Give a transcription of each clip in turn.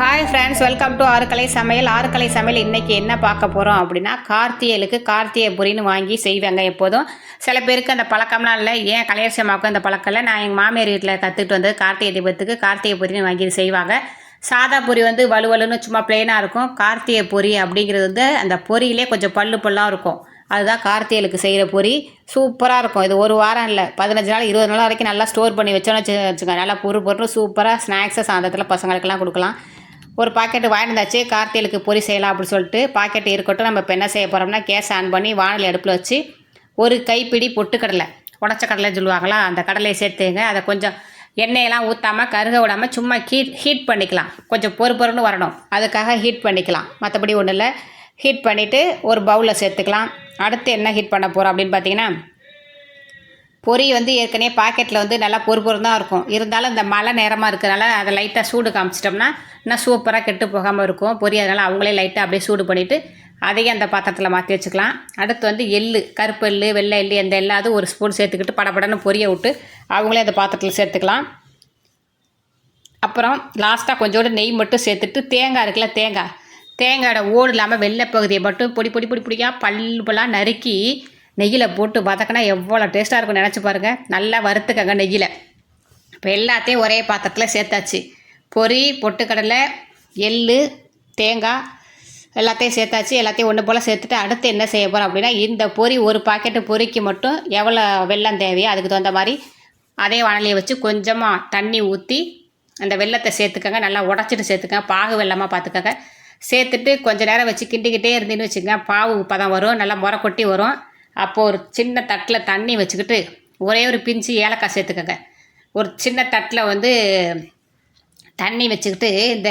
Hi friends welcome to ஆறுக்கலை சமையல். ஆறுக்கலை சமையல் இன்றைக்கி என்ன பார்க்க போகிறோம் அப்படின்னா கார்த்தியலுக்கு கார்த்திகை பொரின்னு வாங்கி செய்வாங்க எப்போதும். சில பேருக்கு அந்த பழக்கம்லாம் இல்லை. ஏன் கலையரசமாக்கும் அந்த பழக்கம் இல்லை? நான் எங்கள் மாமியார் வீட்டில் கற்றுக்கிட்டு வந்து கார்த்திகை தீபத்துக்கு கார்த்திகை பொரின்னு வாங்கி செய்வாங்க. சாதா பொரி வந்து வலுவலுன்னு சும்மா பிளெயினாக இருக்கும். கார்த்திகை பொரி அப்படிங்கிறது வந்து அந்த பொரியிலே கொஞ்சம் பல்லு பல்லாக இருக்கும். அதுதான் கார்த்திகளுக்கு செய்கிற பொரி. சூப்பராக இருக்கும். இது ஒரு வாரம் இல்லை. பதினஞ்சு நாள் இருபது நாள் வரைக்கும் நல்லா ஸ்டோர் பண்ணி வச்சோன்னு வச்சு வச்சுக்கோங்க. நல்லா பொறு பொருள் சூப்பராக ஸ்நாக்ஸை சாயந்தரத்தில் பசங்களுக்கெல்லாம் கொடுக்கலாம். ஒரு பாக்கெட்டு வாங்கிட்டு வந்தாச்சு கார்த்திகளுக்கு பொரி செய்யலாம் அப்படின்னு சொல்லிட்டு பாக்கெட் இருக்கட்டும் நம்ம இப்போ என்ன செய்ய போகிறோம்னா கேஸ் ஆன் பண்ணி வானல் அடுப்பில் வச்சு ஒரு கைப்பிடி பொட்டுக்கடலை உடச்ச கடலைன்னு சொல்லுவாங்களா அந்த கடலையை சேர்த்துங்க. அதை கொஞ்சம் எண்ணெயெல்லாம் ஊற்றாமல் கருக விடாமல் சும்மா ஹீட் ஹீட் பண்ணிக்கலாம். கொஞ்சம் பொறு பொறுன்னு வரணும். அதுக்காக ஹீட் பண்ணிக்கலாம். மற்றபடி ஒன்றும் இல்லை ஹீட் பண்ணிவிட்டு ஒரு பவுலில் சேர்த்துக்கலாம். அடுத்து என்ன ஹீட் பண்ண போகிறோம் அப்படின்னு பார்த்தீங்கன்னா பொறி வந்து ஏற்கனவே பாக்கெட்டில் வந்து நல்லா பொறு பொறு தான் இருக்கும். இருந்தாலும் இந்த மழை நேரமாக இருக்கிறனால அதை லைட்டாக சூடு காமிச்சிட்டோம்னா இன்னும் சூப்பராக கெட்டு போகாமல் இருக்கும். பொறி அதனால் அவங்களே லைட்டாக அப்படியே சூடு பண்ணிவிட்டு அதையும் அந்த பாத்திரத்தில் மாற்றி வச்சுக்கலாம். அடுத்து வந்து எள்ளு கருப்பு எள்ளு வெள்ளை எள்ளு எந்த எள்ளாவது ஒரு ஸ்பூன் சேர்த்துக்கிட்டு படப்படன்னு பொரிய விட்டு அவங்களே அந்த பாத்திரத்தில் சேர்த்துக்கலாம். அப்புறம் லாஸ்ட்டாக கொஞ்சோண்டு நெய் மட்டும் சேர்த்துட்டு தேங்காய் இருக்குல்ல தேங்காய். தேங்காயோட ஓடு இல்லாமல் வெள்ளை பகுதியை மட்டும் பொடி பொடி பொடி பொடியாக பல்லு நறுக்கி நெய்யில் போட்டு வதக்கினா எவ்வளோ டேஸ்ட்டாக இருக்கும் நினச்சி பாருங்கள் நல்லா வறுத்துக்கங்க நெய்யில். இப்போ எல்லாத்தையும் ஒரே பாத்திரத்தில் சேர்த்தாச்சு. பொரி பொட்டுக்கடலை எள் தேங்காய் எல்லாத்தையும் சேர்த்தாச்சு. எல்லாத்தையும் ஒன்று போல் சேர்த்துட்டு அடுத்து என்ன செய்ய போகிறோம் அப்படின்னா இந்த பொரி ஒரு பாக்கெட்டு பொரிக்கு மட்டும் எவ்வளோ வெல்லம் தேவையோ அதுக்கு தகுந்த மாதிரி அதே வானலியை வச்சு கொஞ்சமாக தண்ணி ஊற்றி அந்த வெள்ளத்தை சேர்த்துக்கங்க. நல்லா உடச்சிட்டு சேர்த்துக்கங்க. பாகு வெள்ளமாக பார்த்துக்கங்க சேர்த்துட்டு கொஞ்சம் நேரம் வச்சு கிண்டிக்கிட்டே இருந்துன்னு வச்சுக்கோங்க. பாவு பதம் வரும். நல்லா முறை கொட்டி வரும். அப்போது ஒரு சின்ன தட்டில் தண்ணி வச்சுக்கிட்டு ஒரே ஒரு பிஞ்சு ஏலக்காய் சேர்த்துக்கோங்க. ஒரு சின்ன தட்டில் வந்து தண்ணி வச்சுக்கிட்டு இந்த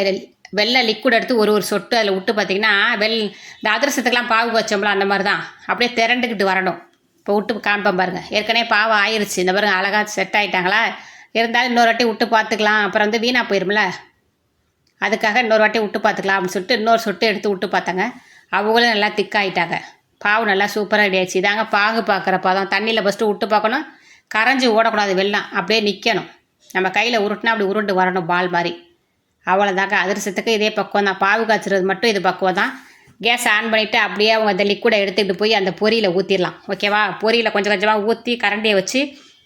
வெள்ளை லிக்விட் எடுத்து ஒரு ஒரு சொட்டு அதில் விட்டு பார்த்தீங்கன்னா வெள் இந்த அதிரசத்துக்கெலாம் பாவு வச்சோம்ல அந்த மாதிரி தான் அப்படியே திரண்டுக்கிட்டு வரணும். இப்போ விட்டு காமிப்பேன் பாருங்கள் ஏற்கனவே பாவம் ஆயிடுச்சு இந்த பாருங்க அழகாக செட் ஆகிட்டாங்களா இருந்தாலும் இன்னொரு வாட்டி விட்டு பார்த்துக்கலாம் அப்புறம் வந்து வீணாக போயிரும்ல. அதுக்காக இன்னொரு வாட்டி விட்டு பார்த்துக்கலாம் அப்படின்னு சொல்லிட்டு இன்னொரு சொட்டு எடுத்து விட்டு பார்த்தாங்க. அவங்களும் நல்லா திக்காயிட்டாங்க பாவு நல்லா சூப்பராக ரெடி ஆயிடுச்சு. இதாங்க பாகு பார்க்குற பதம். தண்ணியில் ஃபஸ்ட்டு விட்டு பார்க்கணும். கரைஞ்சி ஓடக்கூடாது வெள்ளம். அப்படியே நிற்கணும் நம்ம கையில் உருட்டினா அப்படி உருண்டு வரணும் பால் மாதிரி. அவ்வளோதாங்க அதிர்சத்துக்கு இதே பக்குவம் தான். பாவு காய்ச்சுறது மட்டும் இது பக்குவம் தான். கேஸ் ஆன் பண்ணிவிட்டு அப்படியே அவங்க அந்த லிக்விடை எடுத்துக்கிட்டு போய் அந்த பொரியில் ஊற்றிடலாம் ஓகேவா பொரியில் கொஞ்சம் கொஞ்சமாக ஊற்றி கரண்டியை வச்சு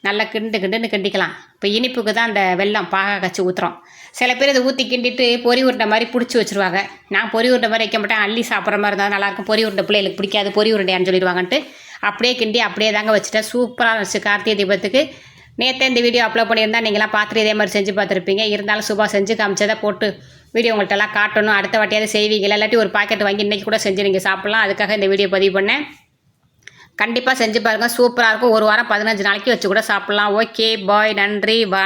நல்லா கிண்டு கிண்டுன்னு கிண்டிக்கலாம். இப்போ இனிப்புக்கு தான் அந்த வெல்லம் பாகா கச்சி ஊற்றுறோம் சில பேர் இதை ஊற்றி கிண்டிட்டு பொரி உருண்டை மாதிரி பிடிச்சி வச்சுருவாங்க. நான் பொரி உருண்டை மாதிரி வைக்க மாட்டேன். அள்ளி சாப்பிட்ற மாதிரி இருந்தால் நல்லாயிருக்கும் பொறி உருண்டை பிள்ளைகளுக்கு பிடிக்காது. பொறி உருண்டையான்னு சொல்லிடுவாங்கன்ட்டு அப்படியே கிண்டி அப்படியே தாங்க வச்சுட்டேன். சூப்பராக இருந்துச்சு. கார்த்திகை தீபத்துக்கு நேற்றே இந்த வீடியோ அப்லோட் பண்ணியிருந்தா நீங்களாம் பார்த்துட்டு இதே மாதிரி செஞ்சு பார்த்துருப்பீங்க. இருந்தாலும் சுபா செஞ்சு காமிச்சதை போட்டு வீடியோ உங்கள்கிட்டலாம் காட்டணும். அடுத்த வாட்டியாவது செய்வீங்க இல்லாட்டி ஒரு பாக்கெட் வாங்கி இன்றைக்கி கூட செஞ்சு நீங்கள் சாப்பிட்லாம். அதுக்காக இந்த வீடியோ பதிவு பண்ணேன். கண்டிப்பாக செஞ்சு பாருங்கள் சூப்பராக இருக்கும். ஒரு வாரம் பதினஞ்சு நாளைக்கு வச்சு கூட சாப்பிட்லாம். ஓகே பாய் நன்றி. பா